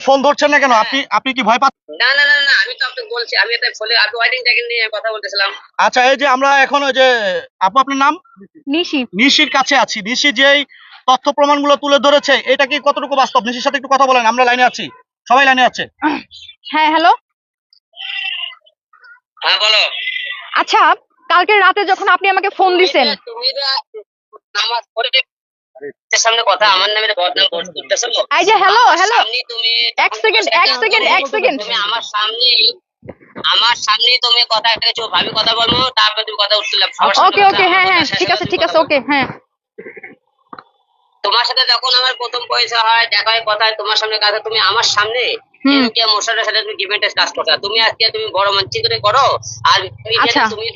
Phone ধরছেন না কেন? আপনি আপনি কি ভয় পাচ্ছেন? না না না না আমি তো আপনাকে বলছি আমি একটা ফোনে আপনি ওয়েটিং ট্যাগিং নিয়ে কথা বলতেছিলাম। আচ্ছা এই যে আমরা এখন ওই যে আপু আপনার নাম? নিশি। নিশির কাছে আছি। নিশি যেই তথ্য প্রমাণগুলো তুলে ধরেছে এটা কি কতটুকু বাস্তব? নিশির সাথে একটু কথা বলেন আমরা লাইনে আছি। সবাই লাইনে আছে। হ্যাঁ হ্যালো? হ্যাঁ বলো। আচ্ছা কালকে রাতে যখন আপনি আমাকে ফোন দিছেন। তুমি নামাজ পড়ে সামনে কথা আমার নামে বদনাম করতেছো। এই যে hello, hello। তুমি এক second, এক second, এক second। তুমি আমার সামনে আমার সামনে তুমি কথা কিছু ভাবি কথা বলব তারপর তুমি কথা উঠছিলাম ওকে ওকে হ্যাঁ হ্যাঁ ঠিক আছে ঠিক আছে ওকে হ্যাঁ। তোমার সাথে যখন আমার প্রথম পয়সা হয় দেখা হয় কথা তোমার সামনে কথা তুমি আমার সামনে? এমকে মোশারের সাথে তুমি গিভেন্টের কাজ করছ। তুমি আজকে তুমি বড় মঞ্চে করে করো আর তে আচ্ছা। তুমি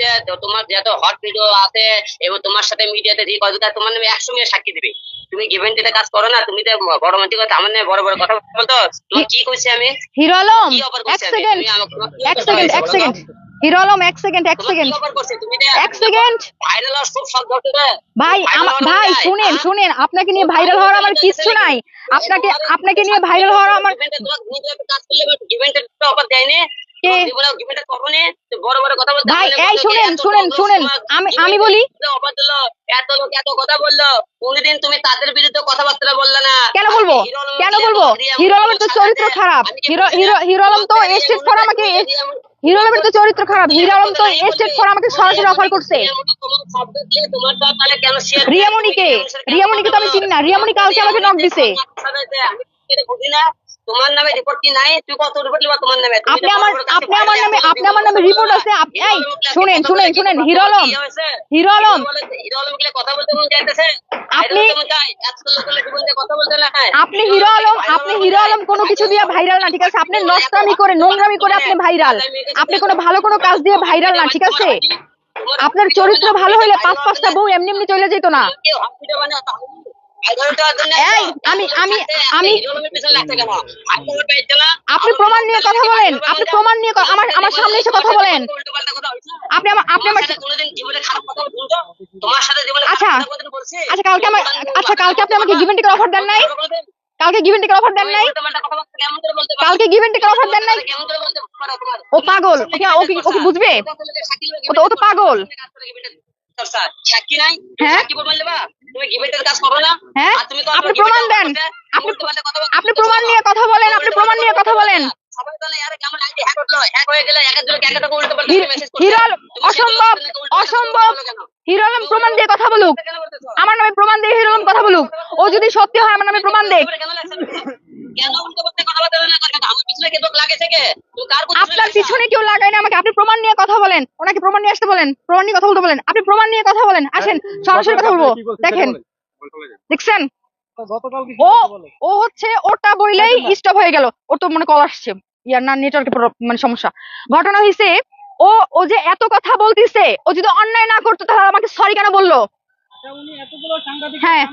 তোমার যত হট ভিডিও আছে এবং তোমার সাথে মিডিয়াতে যে কথা তোমার নামে একসঙ্গে সাক্ষী দিবে। তুমি গিভেন্টের কাজ করো না তুমি তো বড় মঞ্চে কথা আমার নামে বড় বড় কথা বলতো তুমি কি কইছি আমি? হিরো আলম এক সেকেন্ড এক সেকেন্ড এক সেকেন্ড হিরো আলম এক সেকেন্ড এক সেকেন্ড এক সেকেন্ড ভাই ভাই শুনেন শুনেন আপনাকে নিয়ে ভাইরাল হওয়ার আমার কিচ্ছু নাই। আপনাকে আপনাকে নিয়ে ভাইরাল হওয়ার আমার আমি- বলি। এত লোক এত কথা বলল কোনদিন তুমি তাদের বিরুদ্ধে কথাবার্তা বললে না। কেন বলব? কেন বলব? হিরো আলমের তো চরিত্র খারাপ। হিরো হিরো হিরো আলম তো স্টেট ফর আমাকে হিরো আলমের তো চরিত্র খারাপ। হিরো আলম তো এস্টেট ফর আমাকে সরাসরি অফার করছে। রিয়ামণিকে। রিয়ামণিকে তো আমি চিনি না। রিয়ামণি কালকে আমাকে নক দিছে। তোমার নামে রিপোর্ট কি নাই? তুই কত রিপোর্ট লিবা তোমার নামে? আপনি আমার বড় বড় কাছে আপনি আমার নামে আপনি আমার নামে রিপোর্ট আছে। না। এই হিরো শুনেন শুনেন শুনেন hero Alam. Hero Alam. Hero Alam গেলে কথা বলতে মন চাইতেছে আপনি- ভাইরাল হতে চায়, এত লোক হলে জীবন দিয়ে কথা বলতে না। আপনি হিরো আলম আপনি হিরো আলম কোনো কিছু দিয়ে ভাইরাল না ঠিক আছে? আপনি নষ্টামি করে নোংরামি করে আপনি ভাইরাল। আপনি কোনো ভালো কোনো কাজ দিয়ে ভাইরাল না ঠিক আছে? আপনার চরিত্র ভালো হলে পাঁচ পাঁচটা বউ এমনি এমনি চলে যেত না। আপনি প্রমাণ নিয়ে বলেন আপনি প্রমাণ নিয়ে আমার সামনে কথা বলেন? আপনি আচ্ছা। আচ্ছা আচ্ছা কালকে আপনি আমাকে অফার দেন নাই কালকে গিভেন অফার দেন নাই? কালকে গিভেন অফার দেন? ও পাগল বুঝবে ও তো পাগল। হ্যাঁ। হ্যাঁ? আপনি প্রমাণ। নিয়ে কথা বলেন আপনি প্রমাণ নিয়ে কথা বলেন। অসম্ভব অসম্ভব। বলো হিরো আলম প্রমাণ দিয়ে কথা বলুক। আমার নামে প্রমাণ দিয়ে হিরো আলম কথা বলুক। ও যদি সত্যি হয় আমার নামে প্রমাণ দেখ। আপনার পিছনে কেউ লাগায় না আমাকে। আপনি প্রমাণ নিয়ে কথা বলেন। ওনাকে প্রমাণ নিয়ে আসতে বলেন। প্রমাণ নিয়ে কথা বলতে বলেন। আপনি প্রমাণ নিয়ে কথা বলেন। আসেন। সরাসরি কথা বলব। দেখেন। দেখছেন? ও ও হচ্ছে ওটা বইলেই স্টপ হয়ে গেল। ওর তো মনে কল আসছে। ইয়ার না নেটওয়ার্কের মানে সমস্যা। ঘটনা হয়েছে ও ও যে এত কথা বলতিছে ও যদি অন্যায় না করতো তাহলে আমাকে সরি কেন বলল? আচ্ছা, হ্যাঁ।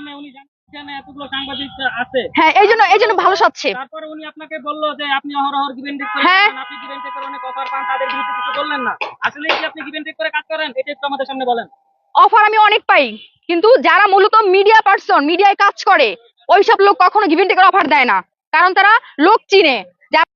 আছে। হ্যাঁ এই জন্য এই জন্য ভালো সাজছে তারপরে উনি আপনাকে বলল যে আপনি অহরহ গিভেন টেক করে হ্যাঁ। আপনি গিভেন টেক করে অনেক অফার পান তাদের বিরুদ্ধে কিছু বললেন না। আসলে কি আপনি গিভেন টেক করে কাজ করেন? এটা একটু আমাদের সামনে বলেন। অফার আমি অনেক পাই কিন্তু যারা মূলত মিডিয়া পার্সন মিডিয়ায় কাজ করে ওইসব লোক কখনো গিভেন টেকের অফার দেয় না। কারণ তারা লোক চিনে।